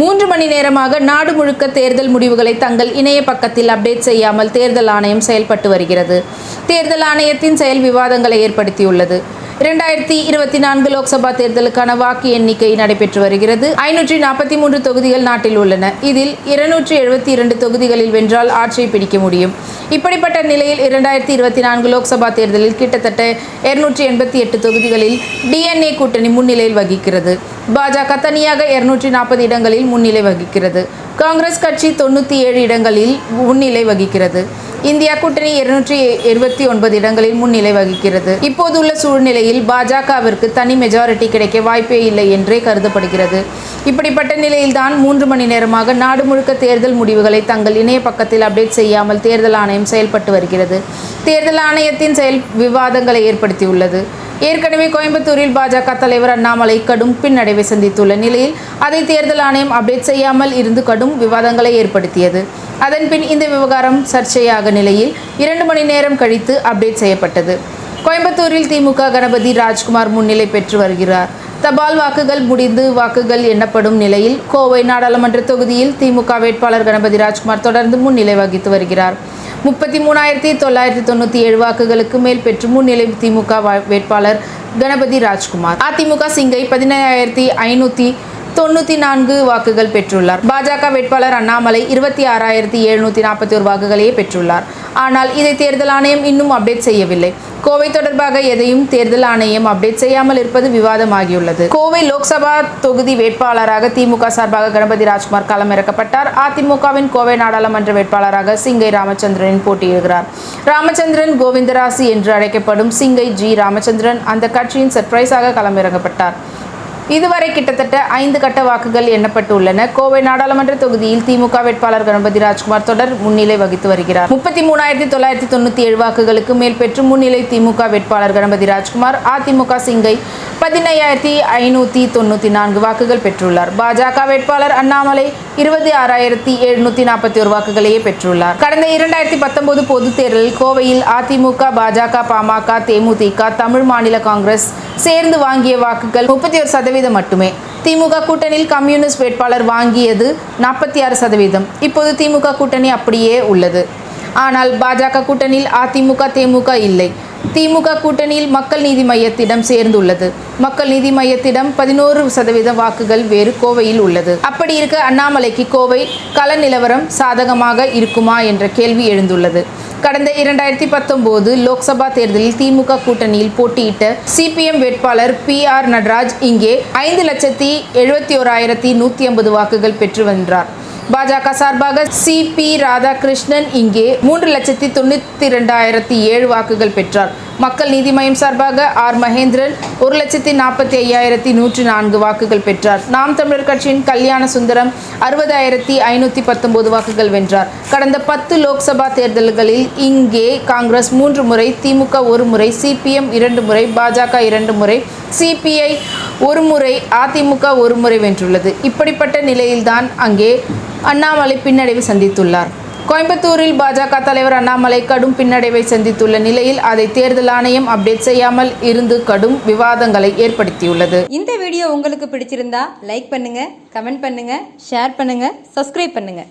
மூன்று மணி நேரமாக நாடு முழுக்க தேர்தல் முடிவுகளை தங்கள் இணைய பக்கத்தில் அப்டேட் செய்யாமல் தேர்தல் ஆணையம் செயல்பட்டு வருகிறது. தேர்தல் ஆணையத்தின் செயல் விவாதங்களை ஏற்படுத்தியுள்ளது. இரண்டாயிரத்தி இருபத்தி நான்கு லோக்சபா தேர்தலுக்கான வாக்கு எண்ணிக்கை நடைபெற்று வருகிறது. ஐநூற்றி நாற்பத்தி மூன்று தொகுதிகள் நாட்டில் உள்ளன. இதில் இருநூற்றி எழுபத்தி இரண்டு தொகுதிகளில் வென்றால் ஆட்சியை பிடிக்க முடியும். இப்படிப்பட்ட நிலையில் இரண்டாயிரத்தி இருபத்தி நான்கு லோக்சபா தேர்தலில் கிட்டத்தட்ட இருநூற்றி எண்பத்தி எட்டு தொகுதிகளில் டிஎன்ஏ கூட்டணி முன்னிலையில் வகிக்கிறது. பாஜக தனியாக இருநூற்றி நாற்பது இடங்களில் முன்னிலை வகிக்கிறது. காங்கிரஸ் கட்சி தொண்ணூற்றி ஏழு இடங்களில் முன்னிலை வகிக்கிறது. இந்தியா கூட்டணி இருநூற்றி இருபத்தி ஒன்பது இடங்களில் முன்னிலை வகிக்கிறது. இப்போதுள்ள சூழ்நிலையில் பாஜகவிற்கு தனி மெஜாரிட்டி கிடைக்க வாய்ப்பே இல்லை என்றே கருதப்படுகிறது. இப்படிப்பட்ட நிலையில்தான் மூன்று மணி நேரமாக நாடு முழுக்க தேர்தல் முடிவுகளை தங்கள் இணைய பக்கத்தில் அப்டேட் செய்யாமல் தேர்தல் ஆணையம் செயல்பட்டு வருகிறது. தேர்தல் ஆணையத்தின் செயல் விவாதங்களை ஏற்படுத்தியுள்ளது. ஏற்கனவே கோயம்புத்தூரில் பாஜக தலைவர் அண்ணாமலை கடும் பின்னடைவை சந்தித்துள்ள நிலையில் அதை தேர்தல் ஆணையம் அப்டேட் செய்யாமல் இருந்து கடும் விவாதங்களை ஏற்படுத்தியது. அதன்பின் இந்த விவகாரம் சர்ச்சையாக நிலையில் இரண்டு மணி நேரம் கழித்து அப்டேட் செய்யப்பட்டது. கோயம்புத்தூரில் திமுக கணபதி ராஜ்குமார் முன்னிலை பெற்று வருகிறார். தபால் வாக்குகள் முடிந்து வாக்குகள் எண்ணப்படும் நிலையில் கோவை நாடாளுமன்ற தொகுதியில் திமுக வேட்பாளர் கணபதி ராஜ்குமார் தொடர்ந்து முன்னிலை வகித்து வருகிறார். முப்பத்தி மூணாயிரத்தி தொள்ளாயிரத்தி தொண்ணூற்றி ஏழு வாக்குகளுக்கு மேல் பெற்று முன்னிலை திமுக வா- வேட்பாளர் கணபதி ராஜ்குமார். அதிமுக சிங்கை பதினேழாயிரத்தி ஐநூற்றி தொண்ணூற்றி நான்கு வாக்குகள் பெற்றுள்ளார். பாஜக வேட்பாளர் அண்ணாமலை இருபத்தி ஆறாயிரத்தி எழுநூற்றி நாற்பத்தி ஒரு வாக்குகளையே பெற்றுள்ளார். ஆனால் இதை தேர்தல் ஆணையம் இன்னும் அப்டேட் செய்யவில்லை. கோவை தொடர்பாக எதையும் தேர்தல் ஆணையம் அப்டேட் செய்யாமல் இருப்பது விவாதமாகியுள்ளது. கோவை லோக்சபா தொகுதி வேட்பாளராக திமுக சார்பாக கணபதி ராஜ்குமார் களமிறக்கப்பட்டார். அதிமுகவின் கோவை நாடாளுமன்ற வேட்பாளராக சிங்கை ராமச்சந்திரன் போட்டியிடுகிறார். ராமச்சந்திரன் கோவிந்தராசு என்று அழைக்கப்படும் சிங்கை ஜி ராமச்சந்திரன் அந்த கட்சியின் சர்ப்ரைஸாக களமிறக்கப்பட்டார். இதுவரை கிட்டத்தட்ட ஐந்து கட்ட வாக்குகள் எண்ணப்பட்டுள்ளன. கோவை நாடாளுமன்ற தொகுதியில் திமுக வேட்பாளர் கணபதி ராஜ்குமார் தொடர் முன்னிலை வகித்து வருகிறார். முப்பத்தி மூணாயிரத்தி தொள்ளாயிரத்தி தொண்ணூற்றி ஏழு வாக்குகளுக்கு மேல் பெற்று முன்னிலை திமுக வேட்பாளர் கணபதி ராஜ்குமார் அதிமுக சிங்கை பதினையாயிரத்தி ஐநூற்றி தொண்ணூற்றி நான்கு வாக்குகள் பெற்றுள்ளார். பாஜக வேட்பாளர் அண்ணாமலை இருபத்தி ஆறாயிரத்தி எழுநூற்றி நாற்பத்தி ஒரு வாக்குகளையே பெற்றுள்ளார். கடந்த இரண்டாயிரத்தி பத்தொன்பது பொதுத் தேர்தலில் கோவையில் அதிமுக பாஜக பாமக தேமுதிக தமிழ் மாநில காங்கிரஸ் சேர்ந்து வாங்கிய வாக்குகள் முப்பத்தி ஒரு சதவீதம் மட்டுமே. திமுக கூட்டணியில் கம்யூனிஸ்ட் வேட்பாளர் வாங்கியது நாற்பத்தி ஆறு சதவீதம். இப்போது திமுக கூட்டணி அப்படியே உள்ளது. ஆனால் பாஜக கூட்டணியில் அதிமுக திமுக இல்லை. திமுக கூட்டணியில் மக்கள் நீதி மையத்திடம் சேர்ந்துள்ளது. மக்கள் நீதி மையத்திடம் பதினோரு சதவீத வாக்குகள் வேறு கோவையில் உள்ளது. அப்படி இருக்க அண்ணாமலைக்கு கோவை கள நிலவரம் சாதகமாக இருக்குமா என்ற கேள்வி எழுந்துள்ளது. கடந்த இரண்டாயிரத்தி பத்தொன்பது லோக்சபா தேர்தலில் திமுக கூட்டணியில் போட்டியிட்ட சிபிஎம் வேட்பாளர் பி ஆர் நடராஜ் இங்கே ஐந்து லட்சத்தி எழுபத்தி ஓராயிரத்தி நூற்றி ஐம்பது வாக்குகள் பெற்று வென்றார். பாஜக சார்பாக சி பி ராதாகிருஷ்ணன் இங்கே மூன்று லட்சத்தி தொண்ணூற்றி ரெண்டாயிரத்தி ஏழு வாக்குகள் பெற்றார். மக்கள் நீதி மய்யம் சார்பாக ஆர் மகேந்திரன் ஒரு லட்சத்தி நாற்பத்தி ஐயாயிரத்தி நூற்றி நான்கு வாக்குகள் பெற்றார். நாம் தமிழர் கட்சியின் கல்யாண சுந்தரம் அறுபதாயிரத்தி ஐநூற்றி பத்தொன்பது வாக்குகள் வென்றார். கடந்த பத்து லோக்சபா தேர்தல்களில் இங்கே காங்கிரஸ் மூன்று முறை திமுக ஒரு முறை சிபிஎம் இரண்டு முறை பாஜக இரண்டு முறை சிபிஐ ஒரு முறை அதிமுக ஒரு முறை வென்றுள்ளது. இப்படிப்பட்ட நிலையில்தான் அங்கே அண்ணாமலை பின்னடைவு சந்தித்துள்ளார். கோயம்புத்தூரில் பாஜக தலைவர் அண்ணாமலை கடும் பின்னடைவை சந்தித்துள்ள நிலையில் அதை தேர்தல் ஆணையம் அப்டேட் செய்யாமல் இருந்து கடும் விவாதங்களை ஏற்படுத்தியுள்ளது. இந்த வீடியோ உங்களுக்கு பிடிச்சிருந்தா லைக் பண்ணுங்க கமெண்ட் பண்ணுங்க ஷேர் பண்ணுங்க சப்ஸ்கிரைப் பண்ணுங்க.